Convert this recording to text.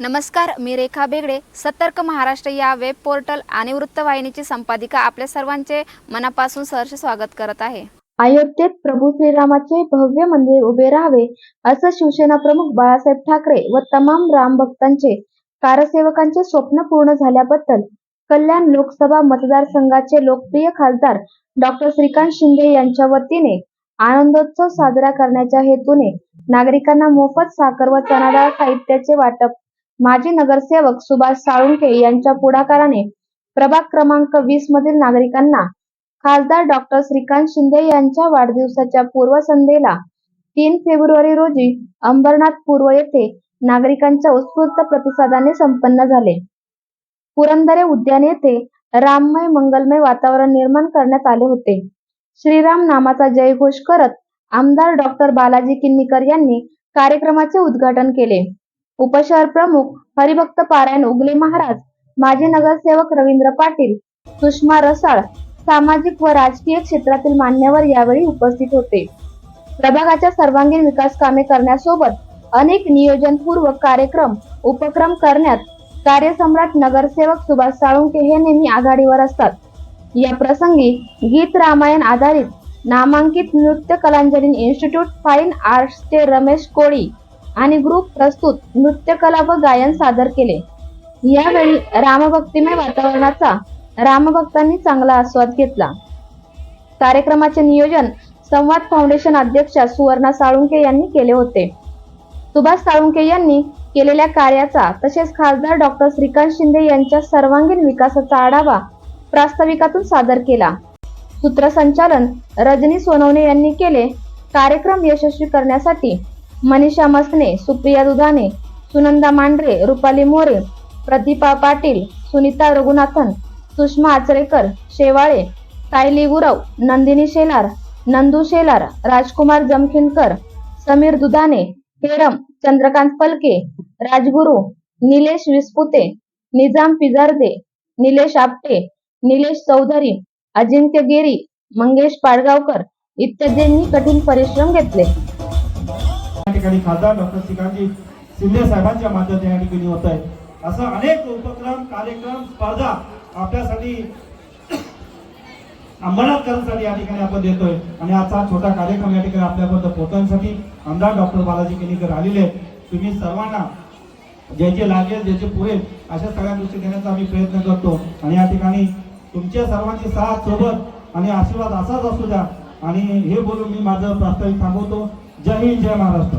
नमस्कार मी रेखा बेगडे. सतर्क महाराष्ट्र या वेब पोर्टल आणि वृत्तवाहिनीची संपादिका आपल्या सर्वांचे मनापासून सहर्ष स्वागत करत आहे. अयोध्येत प्रभू श्रीरामाचे भव्य मंदिर उभे राहावे असं शिवसेना प्रमुख बाळासाहेब ठाकरे व तमाम राम भक्तांचे कारसेवकांचे स्वप्न पूर्ण झाल्याबद्दल कल्याण लोकसभा मतदारसंघाचे लोकप्रिय खासदार डॉक्टर श्रीकांत शिंदे यांच्या वतीने आनंदोत्सव साजरा करण्याच्या हेतूने नागरिकांना मोफत साखर व चणाडाळ साहित्याचे वाटप माजी नगरसेवक सुभाष साळुंखे यांच्या पुढाकाराने प्रभाग क्रमांक वीस मधील नागरिकांना खासदार डॉक्टर श्रीकांत शिंदे यांच्या वाढदिवसाच्या पूर्वसंध्येला तीन फेब्रुवारी रोजी अंबरनाथ पूर्व येथे नागरिकांच्या उत्स्फूर्त प्रतिसादाने संपन्न झाले. पुरंदरे उद्यान येथे राममय मंगलमय वातावरण निर्माण करण्यात आले होते. श्रीराम नामाचा जयघोष करत आमदार डॉक्टर बालाजी किन्नीकर यांनी कार्यक्रमाचे उद्घाटन केले. उपशहर प्रमुख हरिभक्त पारायण उगले महाराज माजी नगरसेवक रवींद्र पाटील सुषमा रसाळ सामाजिक व राजकीय क्षेत्रातील मान्यवर यावेळी उपस्थित होते. प्रभागाच्या सर्वांगीण विकास कामे करण्यासोबत अनेक नियोजनपूर्वक कार्यक्रम उपक्रम करण्यात कार्यसम्राट नगरसेवक सुभाष साळुंके हे नेहमी आघाडीवर असतात. या प्रसंगी गीत रामायण आधारित नामांकित नृत्य कलांजली इन्स्टिट्यूट फाईन आर्ट्सचे रमेश कोळी आणि ग्रुप प्रस्तुत नृत्यकला व गायन सादर केले. यावेळी रामभक्तिमय वातावरणाचा रामभक्तांनी चांगला आस्वाद घेतला. कार्यक्रमाचे नियोजन संवाद फाउंडेशन अध्यक्षा सुवर्णा साळुंके यांनी केले होते. सुभाष साळुंके यांनी केलेल्या कार्याचा तसेच खासदार डॉक्टर श्रीकांत शिंदे यांच्या सर्वांगीण विकासाचा आढावा प्रास्ताविकातून सादर केला. सूत्रसंचालन रजनी सोनवणे यांनी केले. कार्यक्रम यशस्वी करण्यासाठी मनीषा मसने सुप्रिया दुधाने सुनंदा मांढरे रुपाली मोरे प्रतिभा पाटील सुनीता रघुनाथन सुषमा आचरेकर शेवाळे सायली गुरव नंदिनी शेलार नंदू शेलार राजकुमार जमखिंडकर समीर दुधाने हेरम चंद्रकांत फलके राजगुरू निलेश विस्पुते निजाम पिजारदे निलेश आपटे निलेश चौधरी अजिंक्य गिरी मंगेश पाडगावकर इत्यादींनी कठीण परिश्रम घेतले. ठिकाणी खासदार डॉक्टर श्रीकांतजी शिंदे साहेबांच्या माध्यमातून या ठिकाणी होत आहे असं अनेक उपक्रम कार्यक्रम स्पर्धा आपल्यासाठी अंमलात या ठिकाणी आपण देतोय. आणि आजचा छोटा कार्यक्रम या ठिकाणी आपल्यापर्यंत पोहोचवण्यासाठी आमदार डॉक्टर बालाजी केणीकर आलेले तुम्ही सर्वांना जे जे लागेल जे जे पुरेल अशा सगळ्या गोष्टी देण्याचा आम्ही प्रयत्न करतो. आणि या ठिकाणी तुमच्या सर्वांची साथ सोबत आणि आशीर्वाद असाच असू द्या. आणि हे बोलून मी माझं प्रास्ताविक थांबवतो. जय हिंद जय महाराष्ट्र.